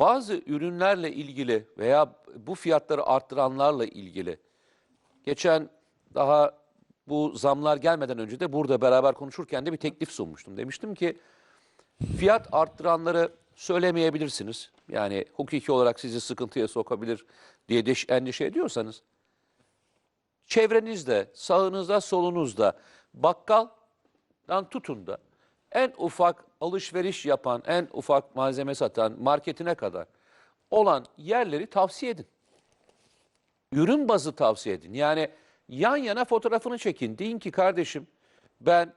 bazı ürünlerle ilgili veya bu fiyatları arttıranlarla ilgili geçen daha bu zamlar gelmeden önce de burada beraber konuşurken de bir teklif sunmuştum. Demiştim ki fiyat arttıranları söylemeyebilirsiniz. Yani hukuki olarak sizi sıkıntıya sokabilir diye de endişe ediyorsanız çevrenizde, sağınızda, solunuzda bakkaldan tutun da en ufak alışveriş yapan, en ufak malzeme satan marketine kadar olan yerleri tavsiye edin. Ürün bazı tavsiye edin. Yani yan yana fotoğrafını çekin. Deyin ki kardeşim ben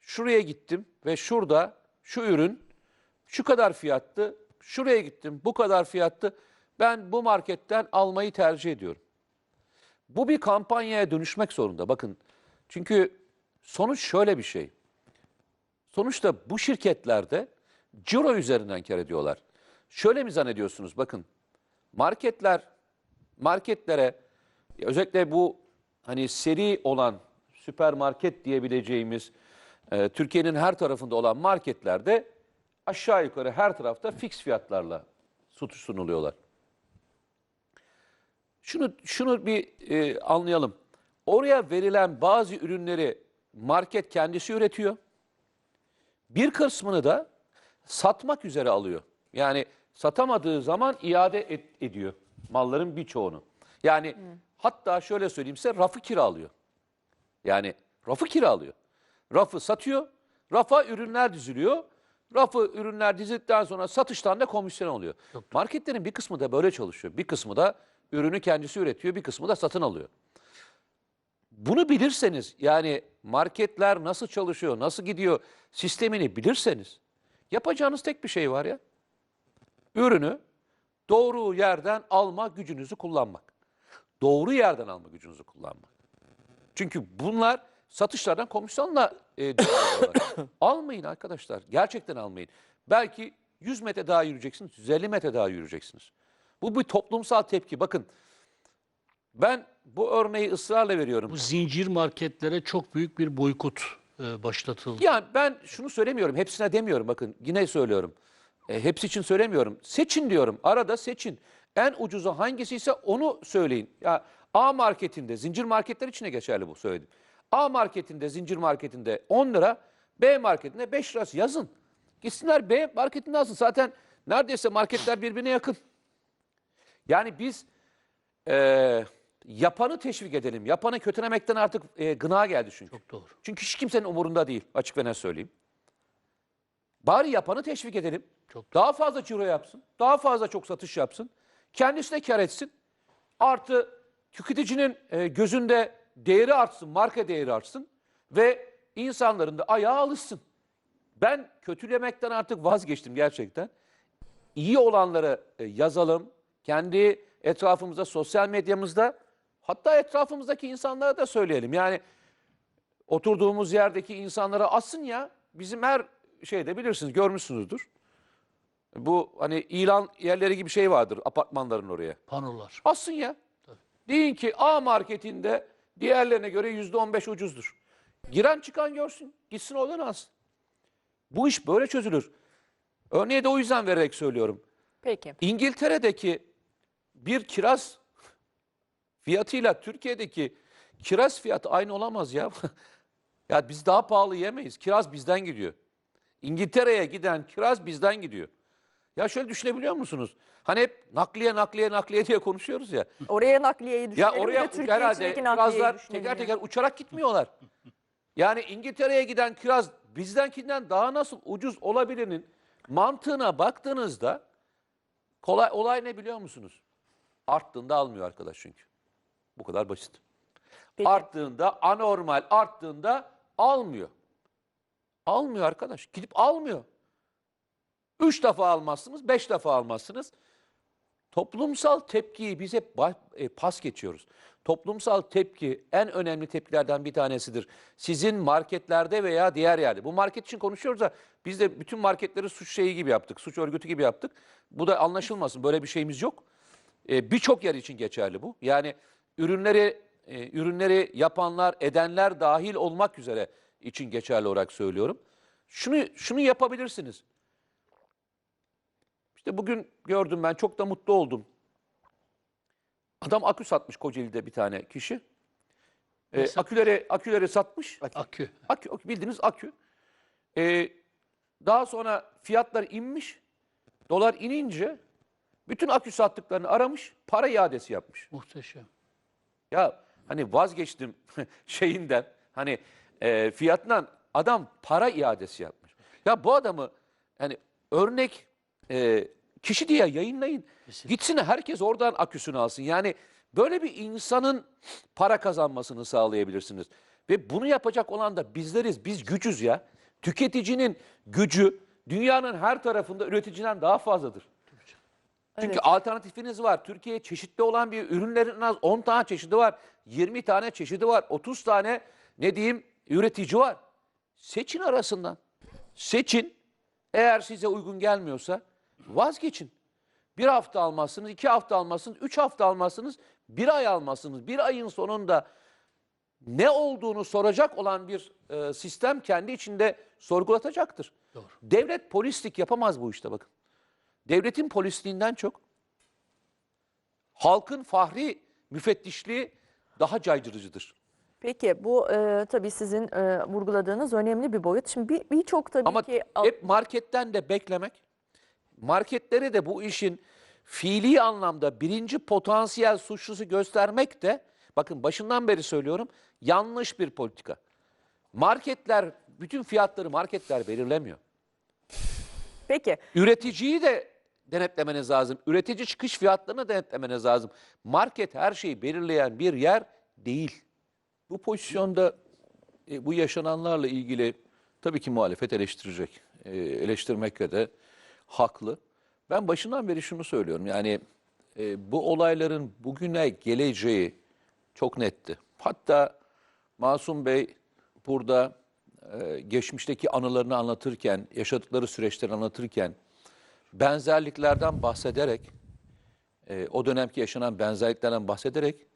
şuraya gittim ve şurada şu ürün şu kadar fiyattı. Şuraya gittim bu kadar fiyattı. Ben bu marketten almayı tercih ediyorum. Bu bir kampanyaya dönüşmek zorunda. Bakın çünkü sonuç şöyle bir şey. Sonuçta bu şirketlerde ciro üzerinden kar ediyorlar. Şöyle mi zannediyorsunuz? Bakın marketler marketlere özellikle bu hani seri olan süpermarket diyebileceğimiz e, Türkiye'nin her tarafında olan marketlerde aşağı yukarı her tarafta fix fiyatlarla sunuluyorlar. Şunu şunu bir e, anlayalım. Oraya verilen bazı ürünleri market kendisi üretiyor. Bir kısmını da satmak üzere alıyor. Yani satamadığı zaman iade et- ediyor malların birçoğunu. Yani hatta şöyle söyleyeyim size rafı kiralıyor. Yani rafı kiralıyor. Rafı satıyor, rafa ürünler diziliyor. Rafı ürünler dizildikten sonra satıştan da komisyon oluyor. Marketlerin bir kısmı da böyle çalışıyor. Bir kısmı da ürünü kendisi üretiyor, bir kısmı da satın alıyor. Bunu bilirseniz yani marketler nasıl çalışıyor, nasıl gidiyor sistemini bilirseniz yapacağınız tek bir şey var ya. Ürünü doğru yerden alma gücünüzü kullanmak. Doğru yerden alma gücünüzü kullanmak. Çünkü bunlar satışlardan komisyonla e, almayın arkadaşlar. Gerçekten almayın. Belki 100 metre daha yürüyeceksiniz, 150 metre daha yürüyeceksiniz. Bu bir toplumsal tepki. Bakın ben bu örneği ısrarla veriyorum. Bu zincir marketlere çok büyük bir boykot e, başlatıldı. Yani ben şunu söylemiyorum, hepsine demiyorum bakın yine söylüyorum. E, hepsi için söylemiyorum. Seçin diyorum, arada seçin. En ucuzu hangisi ise onu söyleyin. Ya A marketinde, zincir marketler içine geçerli bu söyledim. A marketinde, zincir marketinde 10 lira, B marketinde 5 lirası yazın. Gitsinler B marketinde alsın. Zaten neredeyse marketler birbirine yakın. Yani biz e, yapanı teşvik edelim. Yapanı kötülemekten artık e, gına geldi çünkü. Çok doğru. Çünkü hiç kimsenin umurunda değil açık ve net söyleyeyim. Bari yapanı teşvik edelim. Çok daha fazla ciro yapsın. Daha fazla çok satış yapsın. Kendisi de kar etsin. Artı tüketicinin e, gözünde değeri artsın, marka değeri artsın. Ve insanların da ayağı alışsın. Ben kötülemekten artık vazgeçtim gerçekten. İyi olanları e, yazalım. Kendi etrafımızda, sosyal medyamızda hatta etrafımızdaki insanlara da söyleyelim. Yani oturduğumuz yerdeki insanlara asın ya. Bizim her şeyde bilirsiniz, görmüşsünüzdür. Bu hani ilan yerleri gibi şey vardır apartmanların oraya. Panolar. Assın ya. Deyin ki A marketinde diğerlerine göre yüzde on beş ucuzdur. Giren çıkan görsün. Gitsin oradan alsın. Bu iş böyle çözülür. Örneği de o yüzden vererek söylüyorum. Peki. İngiltere'deki bir kiraz fiyatıyla Türkiye'deki kiraz fiyatı aynı olamaz ya. ya biz daha pahalı yemeyiz. Kiraz bizden gidiyor. İngiltere'ye giden kiraz bizden gidiyor. Ya şöyle düşünebiliyor musunuz? Hani hep nakliye nakliye nakliye diye konuşuyoruz ya. Oraya nakliyeyi Ya düşünelim. oraya de Türkiye herhalde içindeki nakliyeyi kirazlar düşünelim teker teker uçarak gitmiyorlar. Yani İngiltere'ye giden kiraz bizdenkinden daha nasıl ucuz olabilirinin mantığına baktığınızda kolay olay ne biliyor musunuz? Arttığında almıyor arkadaş çünkü. Bu kadar basit. Peki. Arttığında anormal arttığında almıyor. Almıyor arkadaş. Gidip almıyor. Üç defa almazsınız, beş defa almazsınız. Toplumsal tepkiyi biz hep e, pas geçiyoruz. Toplumsal tepki en önemli tepkilerden bir tanesidir. Sizin marketlerde veya diğer yerde. Bu market için konuşuyoruz da biz de bütün marketleri suç şeyi gibi yaptık. Suç örgütü gibi yaptık. Bu da anlaşılmasın. Böyle bir şeyimiz yok. E, Birçok yer için geçerli bu. Yani ürünleri e, ürünleri yapanlar, edenler dahil olmak üzere için geçerli olarak söylüyorum. Şunu şunu yapabilirsiniz. İşte bugün gördüm ben çok da mutlu oldum. Adam akü satmış Kocaeli'de bir tane kişi. Ee, satmış? aküleri, aküleri satmış. Akü. Akü, akü, bildiğiniz akü. Ee, daha sonra fiyatlar inmiş. Dolar inince bütün akü sattıklarını aramış, para iadesi yapmış. Muhteşem. Ya hani vazgeçtim şeyinden, hani e, fiyatından adam para iadesi yapmış. Ya bu adamı hani örnek e, kişi diye yayınlayın. Gitsin herkes oradan aküsünü alsın. Yani böyle bir insanın para kazanmasını sağlayabilirsiniz. Ve bunu yapacak olan da bizleriz. Biz gücüz ya. Tüketicinin gücü dünyanın her tarafında üreticiden daha fazladır. Çünkü alternatifiniz var. Türkiye çeşitli olan bir ürünlerin en az 10 tane çeşidi var. 20 tane çeşidi var. 30 tane ne diyeyim üretici var. Seçin arasından. Seçin. Eğer size uygun gelmiyorsa vazgeçin. Bir hafta almazsınız, iki hafta almazsınız, üç hafta almazsınız, bir ay almazsınız. Bir ayın sonunda ne olduğunu soracak olan bir e, sistem kendi içinde sorgulatacaktır. Doğru. Devlet polislik yapamaz bu işte bakın. Devletin polisliğinden çok halkın fahri müfettişliği daha caydırıcıdır. Peki bu e, tabii sizin e, vurguladığınız önemli bir boyut. Şimdi bir- birçok tabii Ama ki al- hep marketten de beklemek, marketleri de bu işin fiili anlamda birinci potansiyel suçlusu göstermek de, bakın başından beri söylüyorum, yanlış bir politika. Marketler, bütün fiyatları marketler belirlemiyor. peki Üreticiyi de denetlemeniz lazım. Üretici çıkış fiyatlarını denetlemeniz lazım. Market her şeyi belirleyen bir yer değil. Bu pozisyonda e, bu yaşananlarla ilgili tabii ki muhalefet eleştirecek. E, eleştirmekle de haklı. Ben başından beri şunu söylüyorum. Yani e, bu olayların bugüne geleceği çok netti. Hatta Masum Bey burada e, geçmişteki anılarını anlatırken, yaşadıkları süreçleri anlatırken benzerliklerden bahsederek, e, o dönemki yaşanan benzerliklerden bahsederek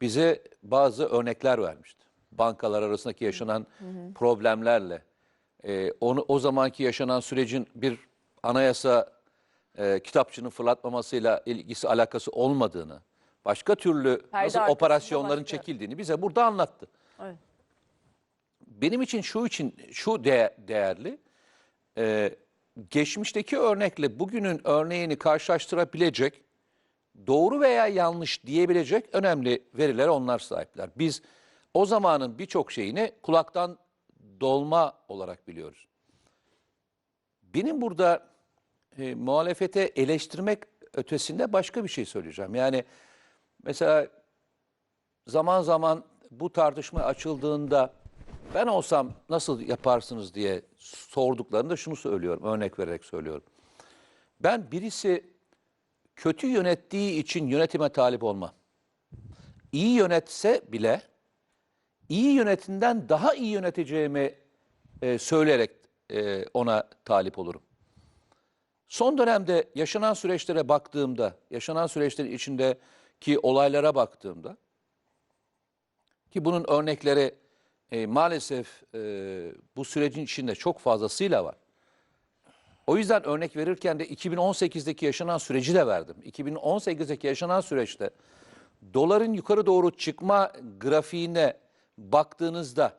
bize bazı örnekler vermişti. Bankalar arasındaki yaşanan problemlerle, e, onu o zamanki yaşanan sürecin bir anayasa e, kitapçının fırlatmamasıyla ilgisi alakası olmadığını, başka türlü Perde nasıl operasyonların başka- çekildiğini bize burada anlattı. Evet. Benim için şu için şu de- değerli, e, geçmişteki örnekle bugünün örneğini karşılaştırabilecek, doğru veya yanlış diyebilecek önemli veriler onlar sahipler. Biz o zamanın birçok şeyini kulaktan dolma olarak biliyoruz. Benim burada e, muhalefete eleştirmek ötesinde başka bir şey söyleyeceğim. Yani mesela zaman zaman bu tartışma açıldığında ben olsam nasıl yaparsınız diye sorduklarında şunu söylüyorum, örnek vererek söylüyorum. Ben birisi kötü yönettiği için yönetime talip olmam. İyi yönetse bile iyi yönetinden daha iyi yöneteceğimi e, söyleyerek e, ona talip olurum. Son dönemde yaşanan süreçlere baktığımda, yaşanan süreçlerin içindeki olaylara baktığımda ki bunun örnekleri e, maalesef e, bu sürecin içinde çok fazlasıyla var. O yüzden örnek verirken de 2018'deki yaşanan süreci de verdim. 2018'deki yaşanan süreçte doların yukarı doğru çıkma grafiğine baktığınızda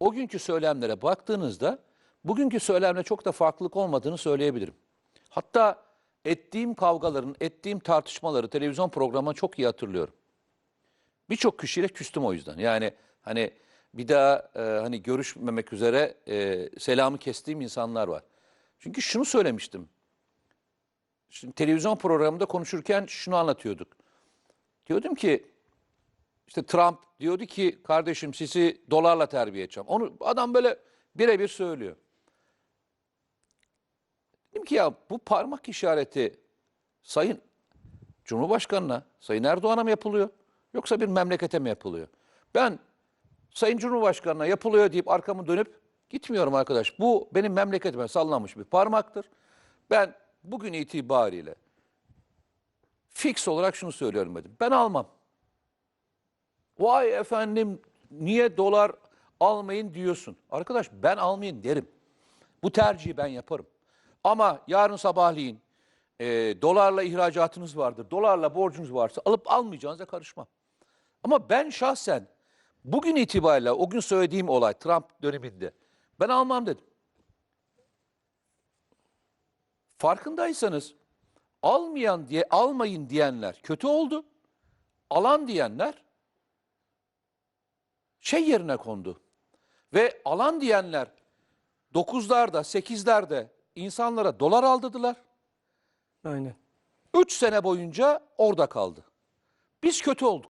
o günkü söylemlere baktığınızda bugünkü söylemle çok da farklılık olmadığını söyleyebilirim. Hatta ettiğim kavgaların, ettiğim tartışmaları televizyon programına çok iyi hatırlıyorum. Birçok kişiyle küstüm o yüzden. Yani hani bir daha e, hani görüşmemek üzere e, selamı kestiğim insanlar var. Çünkü şunu söylemiştim. Şimdi televizyon programında konuşurken şunu anlatıyorduk. Diyordum ki işte Trump diyordu ki kardeşim sizi dolarla terbiye edeceğim. Onu adam böyle birebir söylüyor. Dedim ki ya bu parmak işareti Sayın Cumhurbaşkanı'na, Sayın Erdoğan'a mı yapılıyor? Yoksa bir memlekete mi yapılıyor? Ben Sayın Cumhurbaşkanı'na yapılıyor deyip arkamı dönüp gitmiyorum arkadaş. Bu benim memleketime sallanmış bir parmaktır. Ben bugün itibariyle fix olarak şunu söylüyorum dedim. Ben almam. Vay efendim niye dolar almayın diyorsun. Arkadaş ben almayın derim. Bu tercihi ben yaparım. Ama yarın sabahleyin e, dolarla ihracatınız vardır, dolarla borcunuz varsa alıp almayacağınıza karışmam. Ama ben şahsen bugün itibariyle o gün söylediğim olay Trump döneminde ben almam dedim. Farkındaysanız almayan diye almayın diyenler kötü oldu. Alan diyenler şey yerine kondu. Ve alan diyenler 9'larda 8'lerde insanlara dolar aldırdılar. Aynen. 3 sene boyunca orada kaldı. Biz kötü olduk.